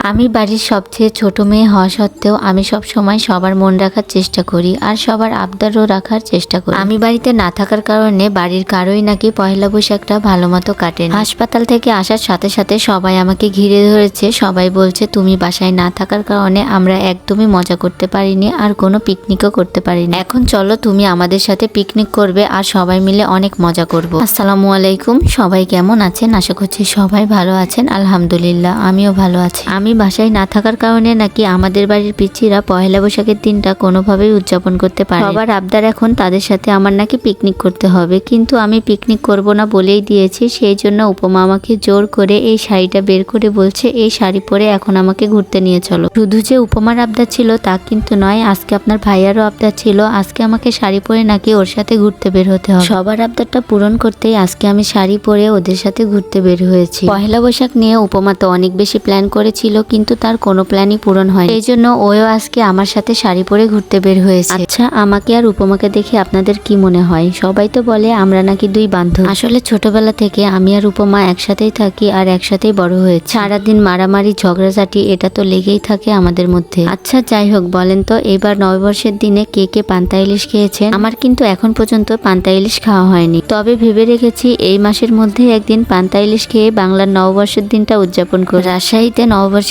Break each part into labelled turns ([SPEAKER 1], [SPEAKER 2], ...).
[SPEAKER 1] আমি বাড়ির সবচেয়ে ছোট মেয়ে হওয়া সত্ত্বেও আমি সব সময় সবার মন রাখার চেষ্টা করি আর সবার আবদারও রাখার চেষ্টা করি। আমি বাড়িতে না থাকার কারণে বাড়ির কারোই নাকি পয়লা বৈশাখটা ভালো মতো কাটে হাসপাতাল থেকে আসার সাথে সাথে সবাই আমাকে ঘিরে ধরেছে। সবাই বলছে, তুমি বাসায় না থাকার কারণে আমরা একদমই মজা করতে পারিনি আর কোনো পিকনিকও করতে পারিনি। এখন চলো তুমি আমাদের সাথে পিকনিক করবে আর সবাই মিলে অনেক মজা করব। আসসালামু আলাইকুম। সবাই কেমন আছেন? আশা করছি সবাই ভালো আছেন। আলহামদুলিল্লাহ, আমিও ভালো আছি। আমি বাসায় না থাকার কারণে নাকি আমাদের বাড়ির পিচ্ছিরা পয়লা বৈশাখের দিনটা কোনোভাবেই উদযাপন করতে পারে সবার আবদার এখন তাদের সাথে আমার নাকি পিকনিক করতে হবে। কিন্তু আমি পিকনিক করব না বলেই দিয়েছি, সেই জন্য উপমা আমাকে জোর করে এই শাড়িটা বের করে বলছে, এই শাড়ি পরে এখন আমাকে ঘুরতে নিয়ে চলো। শুধু যে উপমার আবদার ছিল তা কিন্তু নয়, আজকে আপনার ভাইয়ারও আবদার ছিল, আজকে আমাকে শাড়ি পরে নাকি ওর সাথে ঘুরতে বের হতে হবে। সবার আবদারটা পূরণ করতেই আজকে আমি শাড়ি পরে ওদের সাথে ঘুরতে বের হয়েছি। পয়লা বৈশাখ নিয়ে উপমা তো অনেক বেশি প্ল্যান করেছিল কিন্তু তার কোনো প্ল্যানই পূরণ হয় এই জন্য ওও আজকে আমার সাথে শাড়ি পরে ঘুরতে বের হয়েছে। আচ্ছা আমাকে আর উপমাকে দেখে আপনাদের কি মনে হয়? সবাই তো বলে আমরা নাকি দুই বান্ধব। আসলে ছোটবেলা থেকে আমি আর উপমা একসাথেই থাকি আর একসাথেই বড় হয়েছে। সারাদিন মারামারি, ঝগড়াঝাটি, এটা তো লেগেই থাকে আমাদের মধ্যে। আচ্ছা যাই হোক, বলেন তো, এবার নববর্ষের দিনে কে কে পান্তা ইলিশ খেয়েছেন আমার কিন্তু এখন পর্যন্ত পান্তা ইলিশ খাওয়া হয়নি। তবে ভেবে রেখেছি, এই মাসের মধ্যে একদিন পান্তা ইলিশ খেয়ে বাংলার নববর্ষের দিনটা উদযাপন করে। রাজশাহীতে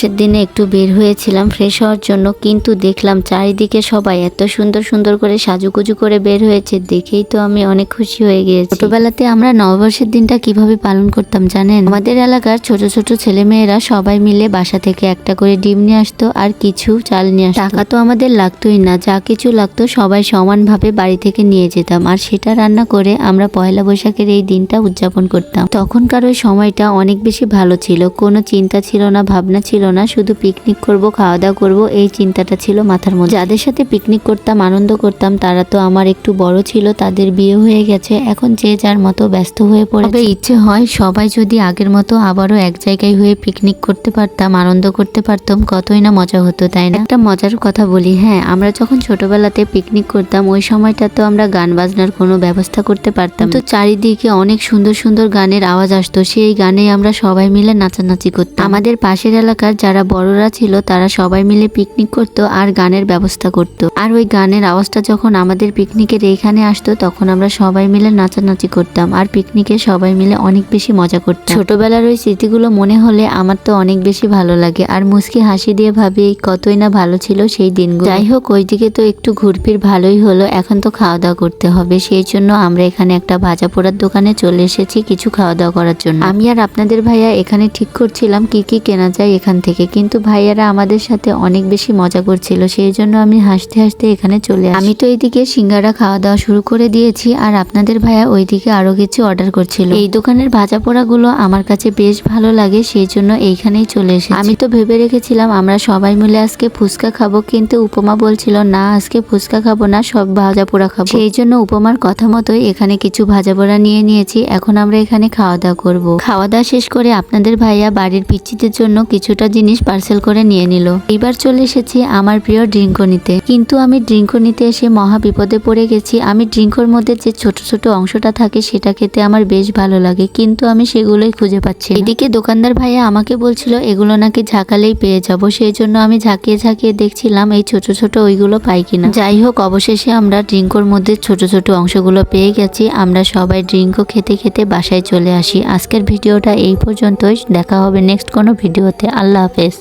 [SPEAKER 1] নববর্ষের দিনে একটু বের হয়েছিলাম ফ্রেশ হওয়ার জন্য, কিন্তু দেখলাম চারিদিকে সবাই এত সুন্দর সুন্দর করে সাজুগুজু করে বের হয়েছে, দেখেই তো আমি অনেক খুশি হয়ে গিয়েছি। ছোটবেলাতে আমরা নববর্ষের দিনটা কীভাবে পালন করতাম জানেন? আমাদের এলাকার ছোট ছোট ছেলে মেয়েরা সবাই মিলে বাসা থেকে একটা করে ডিম নিয়ে আসতো আর কিছু চাল নিয়ে আসতো। টাকা তো আমাদের লাগতোই না, যা কিছু লাগতো সবাই সমানভাবে বাড়ি থেকে নিয়ে যেতাম আর সেটা রান্না করে আমরা পয়লা বৈশাখের এই দিনটা উদযাপন করতাম। তখনকার ওই সময়টা অনেক বেশি ভালো ছিল, কোনো চিন্তা ছিল না, ভাবনা ছিল না, শুধু পিকনিক করব খাওয়া দাওয়া করব, এই চিন্তাটা ছিল মাথার মধ্যে। যাদের সাথে পিকনিক করতাম, আনন্দ করতাম, তারা তো আমার একটু বড় ছিল, তাদের বিয়ে হয়ে গেছে। এখন যে যার মতো ব্যস্ত হয়ে পড়ে ইচ্ছে হয় সবাই যদি আগের মতো আবারও এক জায়গায় হয়ে পিকনিক করতে পারতাম, আনন্দ করতে পারতাম, কতই না মজা হতো, তাই না? একটা মজার কথা বলি হ্যাঁ আমরা যখন ছোটবেলাতে পিকনিক করতাম, ওই সময়টা তো আমরা গান বাজনার কোনো ব্যবস্থা করতে পারতাম তো চারিদিকে অনেক সুন্দর সুন্দর গানের আওয়াজ আসতো, সেই গানে আমরা সবাই মিলে নাচানাচি করতাম। আমাদের পাশের এলাকার যারা বড়রা ছিল, তারা সবাই মিলে পিকনিক করতো আর গানের ব্যবস্থা করতো। আর ওই গানের আওয়াজটা যখন আমাদের পিকনিকের এইখানে আসতো, তখন আমরা সবাই মিলে নাচানাচি করতাম আর পিকনিকে সবাই মিলে অনেক বেশি মজা করতাম। ছোটবেলার ওই স্মৃতিগুলো মনে হলে আমার তো অনেক বেশি ভালো লাগে আর মুস্কি হাসি দিয়ে ভাবি কতই না ভালো ছিল সেই দিনগুলো। যাই হোক, ওইদিকে তো একটু ঘুরফির ভালোই হলো, এখন তো খাওয়া দাওয়া করতে হবে। সেই জন্য আমরা এখানে একটা ভাজা পোড়ার দোকানে চলে এসেছি কিছু খাওয়া দাওয়া করার জন্য। আমি আর আপনাদের ভাইয়া এখানে ঠিক করছিলাম কি কি কেনা যায় এখান থেকে। কিন্তু ভাইয়ারা আমাদের সাথে অনেক বেশি মজা করছিল, সেই জন্য আমি হাসতে হাসতে এখানে চলে আমি তো এইদিকে সিঙ্গারা খাওয়া দাওয়া শুরু করে দিয়েছি আর আপনাদের ভাইয়া ওইদিকে আরও কিছু অর্ডার করছিল। এই দোকানের ভাজা পোড়াগুলো আমার কাছে বেশ ভালো লাগে, সেই জন্য এইখানেই চলে এসেছি। আমি তো ভেবে রেখেছিলাম আমরা সবাই মিলে আজকে ফুচকা খাব, কিন্তু উপমা বলছিল, না, আজকে ফুচকা খাব না, সব ভাজা পোড়া খাব। সেই জন্য উপমার কথা মতোই এখানে কিছু ভাজা পোড়া নিয়ে নিয়েছি, এখন আমরা এখানে খাওয়া দাওয়া করব। খাওয়া দাওয়া শেষ করে আপনাদের ভাইয়া বাড়ির পিচ্চিদের জন্য কিছুটা জিনিস পার্সেল করে নিয়ে নিল। এবার চলে এসেছি আমার প্রিয় ড্রিঙ্কো নিতে। কিন্তু আমি ড্রিঙ্কো নিতে এসে মহা বিপদে পড়ে গেছি। আমি ড্রিঙ্কোর মধ্যে যে ছোট ছোট অংশটা থাকে সেটা খেতে আমার বেশ ভালো লাগে। কিন্তু আমি সেগুলোই খুঁজে পাচ্ছি এদিকে দোকানদার ভাইয়া আমাকে বলছিল, এগুলো নাকি ঝাঁকালেই পেয়ে যাব। সেই জন্য আমি ঝাঁকিয়ে ঝাঁকিয়ে দেখছিলাম এই ছোট ছোট ওইগুলো পাই কিনা। যাই হোক, অবশেষে আমরা ড্রিঙ্কোর মধ্যে ছোট ছোট অংশগুলো পেয়ে গেছি। আমরা সবাই ড্রিঙ্কও খেতে খেতে বাসায় চলে আসি। আজকের ভিডিওটা এই পর্যন্তই। দেখা হবে নেক্সট কোনো ভিডিওতে। আল্লাহ হাফেজ